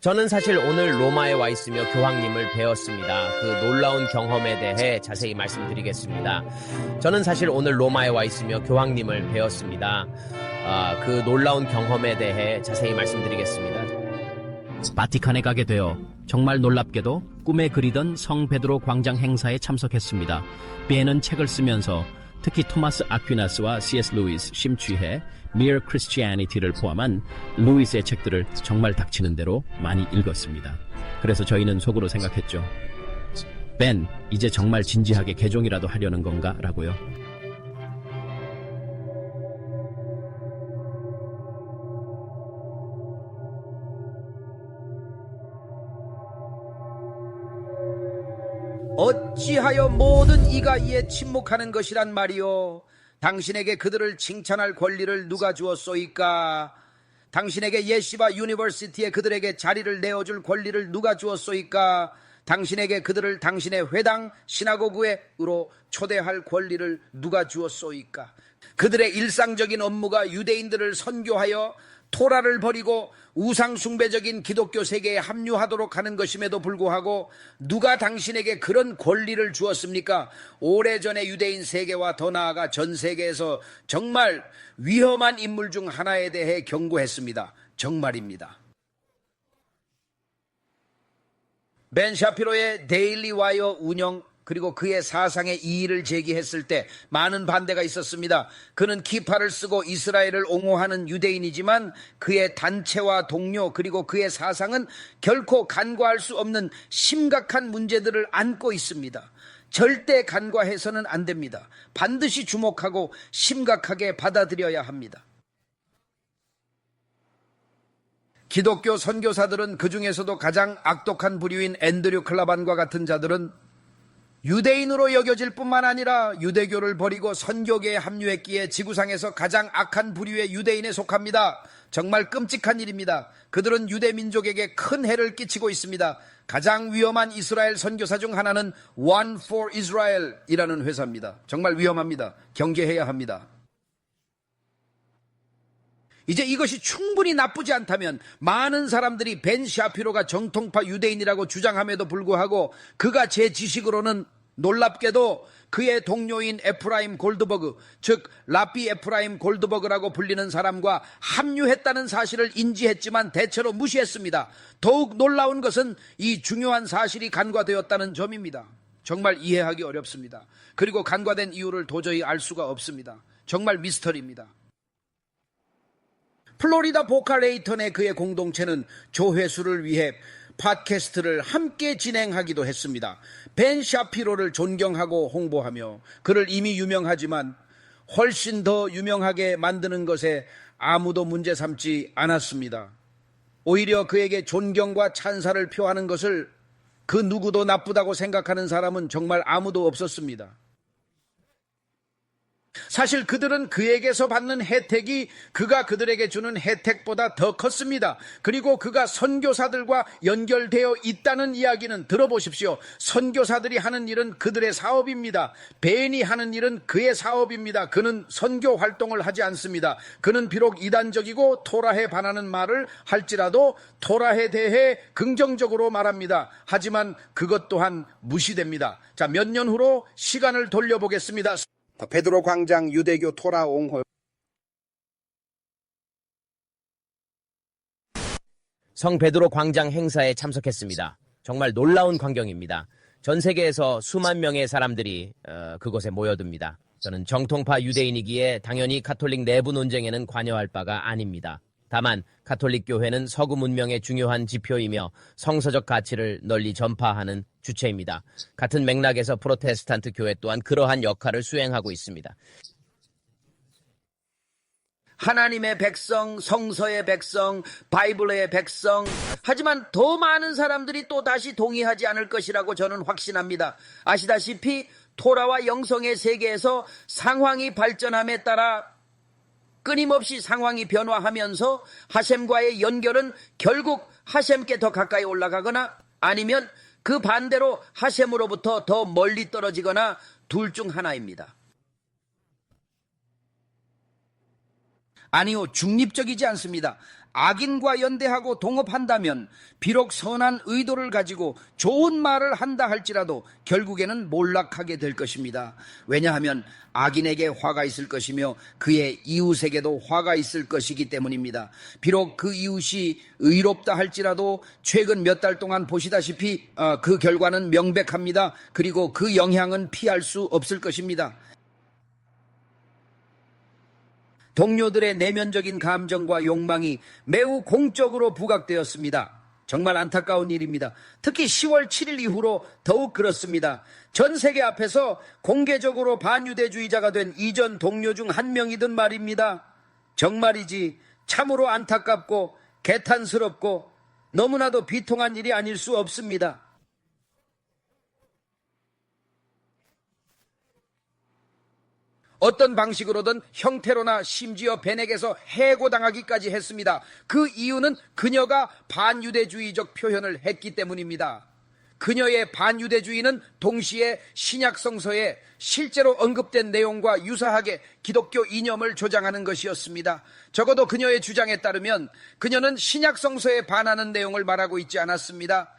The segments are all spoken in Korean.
저는 사실 오늘 로마에 와 있으며 교황님을 배웠습니다. 그 놀라운 경험에 대해 자세히 말씀드리겠습니다. 저는 사실 오늘 로마에 와 있으며 교황님을 배웠습니다. 아, 그 놀라운 경험에 대해 자세히 말씀드리겠습니다. 바티칸에 가게 되어 정말 놀랍게도 꿈에 그리던 성 베드로 광장 행사에 참석했습니다. 비에는 책을 쓰면서 특히 토마스 아퀴나스와 C.S. 루이스 심취해 Mere Christianity를 포함한 루이스의 책들을 정말 닥치는 대로 많이 읽었습니다. 그래서 저희는 속으로 생각했죠. 벤, 이제 정말 진지하게 개종이라도 하려는 건가? 라고요. 어찌하여 모든 이가 이에 침묵하는 것이란 말이요 당신에게 그들을 칭찬할 권리를 누가 주었소이까? 당신에게 예시바 유니버시티에 그들에게 자리를 내어줄 권리를 누가 주었소이까? 당신에게 그들을 당신의 회당 시나고그에으로 초대할 권리를 누가 주었소이까? 그들의 일상적인 업무가 유대인들을 선교하여 토라를 버리고 우상숭배적인 기독교 세계에 합류하도록 하는 것임에도 불구하고 누가 당신에게 그런 권리를 주었습니까? 오래전에 유대인 세계와 더 나아가 전 세계에서 정말 위험한 인물 중 하나에 대해 경고했습니다. 정말입니다. 벤 샤피로의 데일리 와이어 운영 그리고 그의 사상에 이의를 제기했을 때 많은 반대가 있었습니다. 그는 키파를 쓰고 이스라엘을 옹호하는 유대인이지만 그의 단체와 동료 그리고 그의 사상은 결코 간과할 수 없는 심각한 문제들을 안고 있습니다. 절대 간과해서는 안 됩니다. 반드시 주목하고 심각하게 받아들여야 합니다. 기독교 선교사들은 그 중에서도 가장 악독한 부류인 앤드류 클라반과 같은 자들은 유대인으로 여겨질 뿐만 아니라 유대교를 버리고 선교계에 합류했기에 지구상에서 가장 악한 부류의 유대인에 속합니다. 정말 끔찍한 일입니다. 그들은 유대 민족에게 큰 해를 끼치고 있습니다. 가장 위험한 이스라엘 선교사 중 하나는 One for Israel이라는 회사입니다. 정말 위험합니다. 경계해야 합니다. 이제 이것이 충분히 나쁘지 않다면 많은 사람들이 벤 샤피로가 정통파 유대인이라고 주장함에도 불구하고 그가 제 지식으로는 놀랍게도 그의 동료인 에프라임 골드버그, 즉 라피 에프라임 골드버그라고 불리는 사람과 합류했다는 사실을 인지했지만 대체로 무시했습니다. 더욱 놀라운 것은 이 중요한 사실이 간과되었다는 점입니다. 정말 이해하기 어렵습니다. 그리고 간과된 이유를 도저히 알 수가 없습니다. 정말 미스터리입니다. 플로리다 보카레이턴의 그의 공동체는 조회수를 위해 팟캐스트를 함께 진행하기도 했습니다. 벤 샤피로를 존경하고 홍보하며 그를 이미 유명하지만 훨씬 더 유명하게 만드는 것에 아무도 문제 삼지 않았습니다. 오히려 그에게 존경과 찬사를 표하는 것을 그 누구도 나쁘다고 생각하는 사람은 정말 아무도 없었습니다. 사실 그들은 그에게서 받는 혜택이 그가 그들에게 주는 혜택보다 더 컸습니다. 그리고 그가 선교사들과 연결되어 있다는 이야기는 들어보십시오. 선교사들이 하는 일은 그들의 사업입니다. 벤이 하는 일은 그의 사업입니다. 그는 선교 활동을 하지 않습니다. 그는 비록 이단적이고 토라해 반하는 말을 할지라도 토라해 대해 긍정적으로 말합니다. 하지만 그것 또한 무시됩니다. 자, 몇 년 후로 시간을 돌려보겠습니다. 베드로 광장 유대교 토라 옹호 성 베드로 광장 행사에 참석했습니다. 정말 놀라운 광경입니다. 전 세계에서 수만 명의 사람들이 어, 그곳에 모여듭니다. 저는 정통파 유대인이기에 당연히 카톨릭 내부 논쟁에는 관여할 바가 아닙니다. 다만 카톨릭 교회는 서구 문명의 중요한 지표이며 성서적 가치를 널리 전파하는 주체입니다. 같은 맥락에서 프로테스탄트 교회 또한 그러한 역할을 수행하고 있습니다. 하나님의 백성, 성서의 백성, 바이블의 백성. 하지만 더 많은 사람들이 또 다시 동의하지 않을 것이라고 저는 확신합니다. 아시다시피 토라와 영성의 세계에서 상황이 발전함에 따라 끊임없이 상황이 변화하면서 하셈과의 연결은 결국 하셈께 더 가까이 올라가거나 아니면 그 반대로 하셈으로부터 더 멀리 떨어지거나 둘 중 하나입니다. 아니요, 중립적이지 않습니다. 악인과 연대하고 동업한다면 비록 선한 의도를 가지고 좋은 말을 한다 할지라도 결국에는 몰락하게 될 것입니다. 왜냐하면 악인에게 화가 있을 것이며 그의 이웃에게도 화가 있을 것이기 때문입니다. 비록 그 이웃이 의롭다 할지라도 최근 몇 달 동안 보시다시피 어, 그 결과는 명백합니다. 그리고 그 영향은 피할 수 없을 것입니다. 동료들의 내면적인 감정과 욕망이 매우 공적으로 부각되었습니다. 정말 안타까운 일입니다. 특히 10월 7일 이후로 더욱 그렇습니다. 전 세계 앞에서 공개적으로 반유대주의자가 된 이전 동료 중 한 명이든 말입니다. 정말이지 참으로 안타깝고 개탄스럽고 너무나도 비통한 일이 아닐 수 없습니다. 어떤 방식으로든 형태로나 심지어 벤에게서 해고당하기까지 했습니다. 그 이유는 그녀가 반유대주의적 표현을 했기 때문입니다. 그녀의 반유대주의는 동시에 신약 성서에 실제로 언급된 내용과 유사하게 기독교 이념을 조장하는 것이었습니다. 적어도 그녀의 주장에 따르면 그녀는 신약 성서에 반하는 내용을 말하고 있지 않았습니다.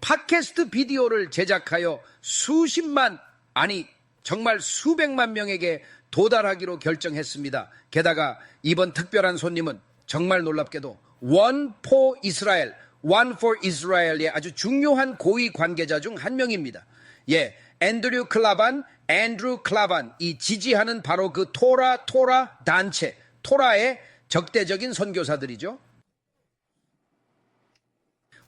팟캐스트 비디오를 제작하여 수십만 아니 정말 수백만 명에게 도달하기로 결정했습니다. 게다가 이번 특별한 손님은 정말 놀랍게도 One for Israel, One for Israel의 아주 중요한 고위 관계자 중 한 명입니다. 예, 앤드류 클라반, 앤드루 클라반 이 지지하는 바로 그 토라 토라 단체, 토라의 적대적인 선교사들이죠.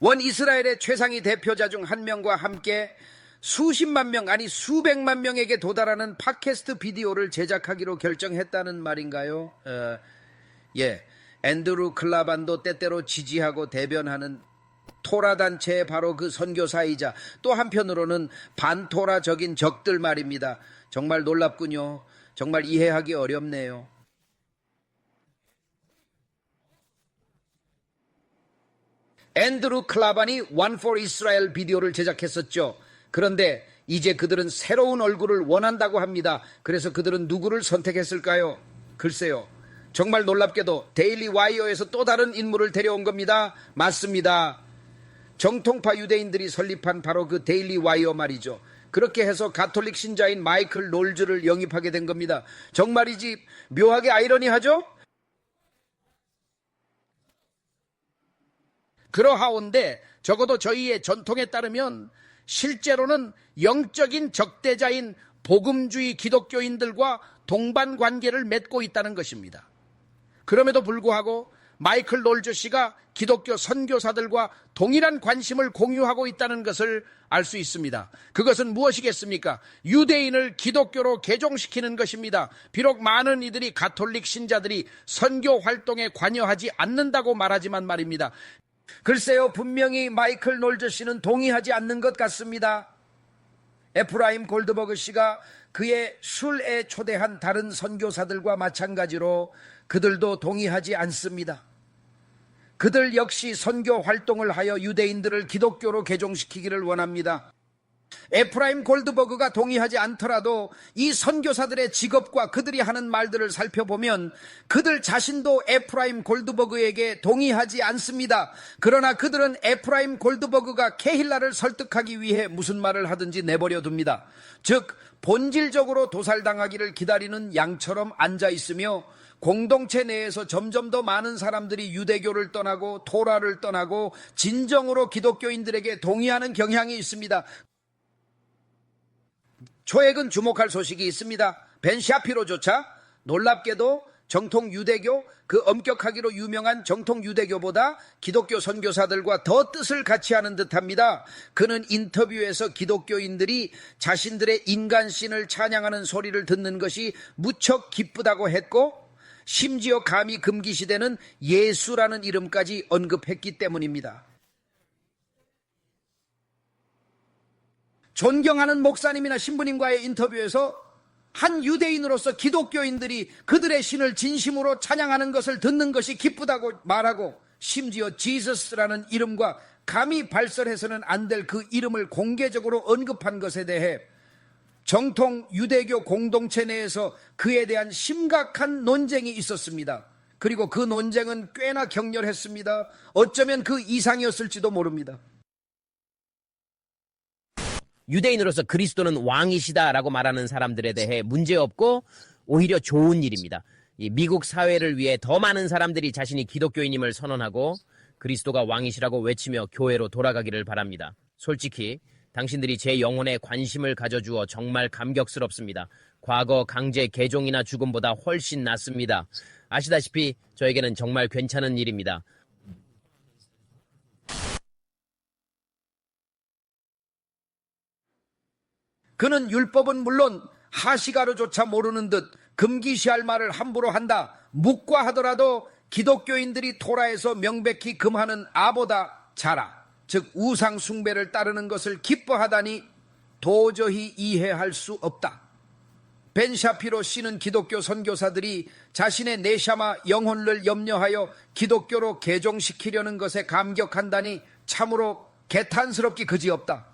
원 이스라엘의 최상위 대표자 중 한 명과 함께 수십만 명, 아니 수백만 명에게 도달하는 팟캐스트 비디오를 제작하기로 결정했다는 말인가요? 어, 예. 앤드루 클라반도 때때로 지지하고 대변하는 토라 단체의 바로 그 선교사이자 또 한편으로는 반토라적인 적들 말입니다. 정말 놀랍군요. 정말 이해하기 어렵네요. 앤드루 클라반이 One for Israel 비디오를 제작했었죠. 그런데 이제 그들은 새로운 얼굴을 원한다고 합니다. 그래서 그들은 누구를 선택했을까요? 글쎄요. 정말 놀랍게도 데일리 와이어에서 또 다른 인물을 데려온 겁니다. 맞습니다. 정통파 유대인들이 설립한 바로 그 데일리 와이어 말이죠. 그렇게 해서 가톨릭 신자인 마이클 롤즈를 영입하게 된 겁니다. 정말이지 묘하게 아이러니하죠? 그러하온데 적어도 저희의 전통에 따르면 실제로는 영적인 적대자인 복음주의 기독교인들과 동반 관계를 맺고 있다는 것입니다. 그럼에도 불구하고 마이클 롤즈 씨가 기독교 선교사들과 동일한 관심을 공유하고 있다는 것을 알 수 있습니다. 그것은 무엇이겠습니까? 유대인을 기독교로 개종시키는 것입니다. 비록 많은 이들이 가톨릭 신자들이 선교 활동에 관여하지 않는다고 말하지만 말입니다. 글쎄요, 분명히 마이클 놀즈 씨는 동의하지 않는 것 같습니다. 에프라임 골드버그 씨가 그의 술에 초대한 다른 선교사들과 마찬가지로 그들도 동의하지 않습니다. 그들 역시 선교 활동을 하여 유대인들을 기독교로 개종시키기를 원합니다. 에프라임 골드버그가 동의하지 않더라도 이 선교사들의 직업과 그들이 하는 말들을 살펴보면 그들 자신도 에프라임 골드버그에게 동의하지 않습니다. 그러나 그들은 에프라임 골드버그가 케힐라를 설득하기 위해 무슨 말을 하든지 내버려 둡니다. 즉, 본질적으로 도살당하기를 기다리는 양처럼 앉아 있으며 공동체 내에서 점점 더 많은 사람들이 유대교를 떠나고 토라를 떠나고 진정으로 기독교인들에게 동의하는 경향이 있습니다. 초액은 주목할 소식이 있습니다. 벤 샤피로조차 놀랍게도 정통 유대교 그 엄격하기로 유명한 정통 유대교보다 기독교 선교사들과 더 뜻을 같이 하는 듯합니다. 그는 인터뷰에서 기독교인들이 자신들의 인간신을 찬양하는 소리를 듣는 것이 무척 기쁘다고 했고 심지어 감히 금기 시대는 예수라는 이름까지 언급했기 때문입니다. 존경하는 목사님이나 신부님과의 인터뷰에서 한 유대인으로서 기독교인들이 그들의 신을 진심으로 찬양하는 것을 듣는 것이 기쁘다고 말하고 심지어 지저스라는 이름과 감히 발설해서는 안 될 그 이름을 공개적으로 언급한 것에 대해 정통 유대교 공동체 내에서 그에 대한 심각한 논쟁이 있었습니다. 그리고 그 논쟁은 꽤나 격렬했습니다. 어쩌면 그 이상이었을지도 모릅니다. 유대인으로서 그리스도는 왕이시다라고 말하는 사람들에 대해 문제없고 오히려 좋은 일입니다. 이 미국 사회를 위해 더 많은 사람들이 자신이 기독교인임을 선언하고 그리스도가 왕이시라고 외치며 교회로 돌아가기를 바랍니다. 솔직히 당신들이 제 영혼에 관심을 가져주어 정말 감격스럽습니다. 과거 강제 개종이나 죽음보다 훨씬 낫습니다. 아시다시피 저에게는 정말 괜찮은 일입니다. 그는 율법은 물론 하시가르조차 모르는 듯 금기시할 말을 함부로 한다. 묵과하더라도 기독교인들이 토라에서 명백히 금하는 아보다 자라. 즉 우상 숭배를 따르는 것을 기뻐하다니 도저히 이해할 수 없다. 벤 샤피로 씨는 기독교 선교사들이 자신의 네샤마 영혼을 염려하여 기독교로 개종시키려는 것에 감격한다니 참으로 개탄스럽기 그지없다.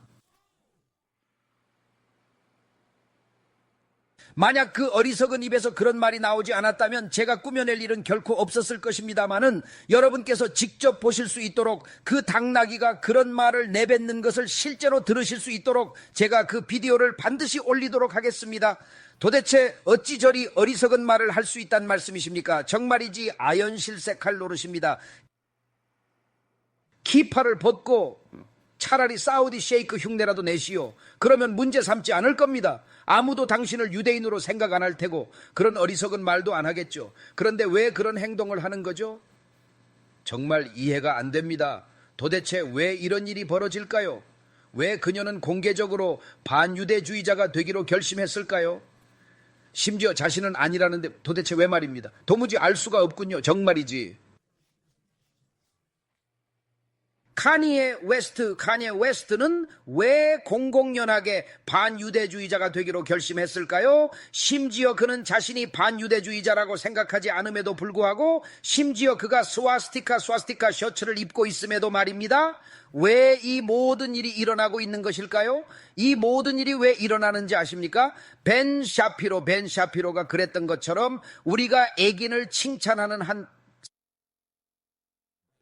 만약 그 어리석은 입에서 그런 말이 나오지 않았다면 제가 꾸며낼 일은 결코 없었을 것입니다만은 여러분께서 직접 보실 수 있도록 그 당나귀가 그런 말을 내뱉는 것을 실제로 들으실 수 있도록 제가 그 비디오를 반드시 올리도록 하겠습니다. 도대체 어찌 저리 어리석은 말을 할 수 있단 말씀이십니까? 정말이지 아연실색할 노릇입니다. 키파를 벗고 차라리 사우디 셰이크 흉내라도 내시오. 그러면 문제 삼지 않을 겁니다. 아무도 당신을 유대인으로 생각 안 할 테고 그런 어리석은 말도 안 하겠죠. 그런데 왜 그런 행동을 하는 거죠? 정말 이해가 안 됩니다. 도대체 왜 이런 일이 벌어질까요? 왜 그녀는 공개적으로 반유대주의자가 되기로 결심했을까요? 심지어 자신은 아니라는데 도대체 왜 말입니다. 도무지 알 수가 없군요. 정말이지. 카니에 웨스트, 카니에 웨스트는 왜 공공연하게 반유대주의자가 되기로 결심했을까요? 심지어 그는 자신이 반유대주의자라고 생각하지 않음에도 불구하고 심지어 그가 스와스티카 스와스티카 셔츠를 입고 있음에도 말입니다. 왜 이 모든 일이 일어나고 있는 것일까요? 이 모든 일이 왜 일어나는지 아십니까? 벤 샤피로, 벤 샤피로가 그랬던 것처럼 우리가 애긴을 칭찬하는 한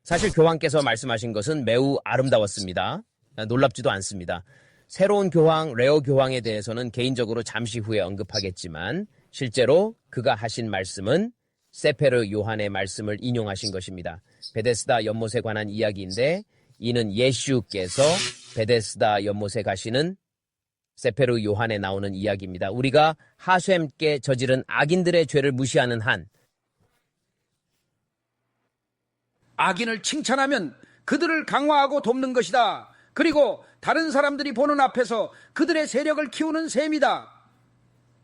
사실 교황께서 말씀하신 것은 매우 아름다웠습니다. 놀랍지도 않습니다. 새로운 교황, 레오 교황에 대해서는 개인적으로 잠시 후에 언급하겠지만 실제로 그가 하신 말씀은 세페르 요한의 말씀을 인용하신 것입니다. 베데스다 연못에 관한 이야기인데 이는 예수께서 베데스다 연못에 가시는 세페르 요한에 나오는 이야기입니다. 우리가 하셈께 저지른 악인들의 죄를 무시하는 한 악인을 칭찬하면 그들을 강화하고 돕는 것이다. 그리고 다른 사람들이 보는 앞에서 그들의 세력을 키우는 셈이다.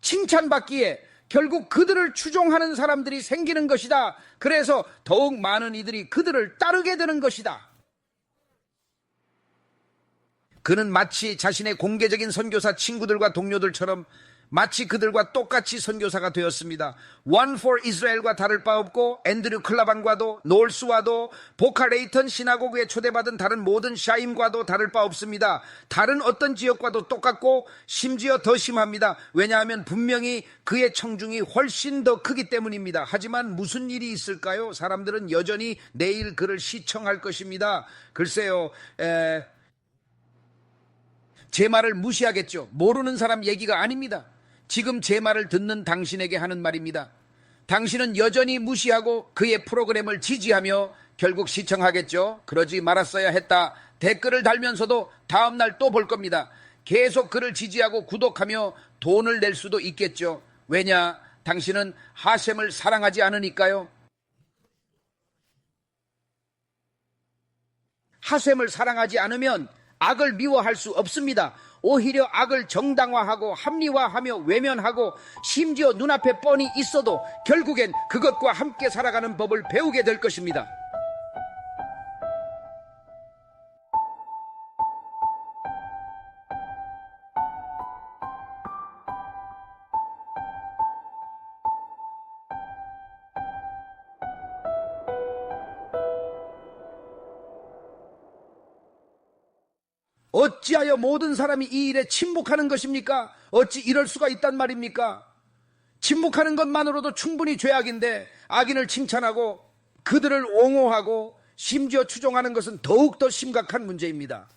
칭찬받기에 결국 그들을 추종하는 사람들이 생기는 것이다. 그래서 더욱 많은 이들이 그들을 따르게 되는 것이다. 그는 마치 자신의 공개적인 선교사 친구들과 동료들처럼 마치 그들과 똑같이 선교사가 되었습니다. One for Israel과 다를 바 없고 앤드류 클라반과도 놀스와도 보카 레이턴 시나고그에 초대받은 다른 모든 샤임과도 다를 바 없습니다. 다른 어떤 지역과도 똑같고 심지어 더 심합니다. 왜냐하면 분명히 그의 청중이 훨씬 더 크기 때문입니다. 하지만 무슨 일이 있을까요? 사람들은 여전히 내일 그를 시청할 것입니다. 글쎄요. 에... 제 말을 무시하겠죠. 모르는 사람 얘기가 아닙니다. 지금 제 말을 듣는 당신에게 하는 말입니다. 당신은 여전히 무시하고 그의 프로그램을 지지하며 결국 시청하겠죠. 그러지 말았어야 했다. 댓글을 달면서도 다음날 또 볼 겁니다. 계속 그를 지지하고 구독하며 돈을 낼 수도 있겠죠. 왜냐? 당신은 하셈을 사랑하지 않으니까요. 하셈을 사랑하지 않으면 악을 미워할 수 없습니다. 오히려 악을 정당화하고 합리화하며 외면하고 심지어 눈앞에 뻔히 있어도 결국엔 그것과 함께 살아가는 법을 배우게 될 것입니다. 어찌하여 모든 사람이 이 일에 침묵하는 것입니까? 어찌 이럴 수가 있단 말입니까? 침묵하는 것만으로도 충분히 죄악인데 악인을 칭찬하고 그들을 옹호하고 심지어 추종하는 것은 더욱더 심각한 문제입니다.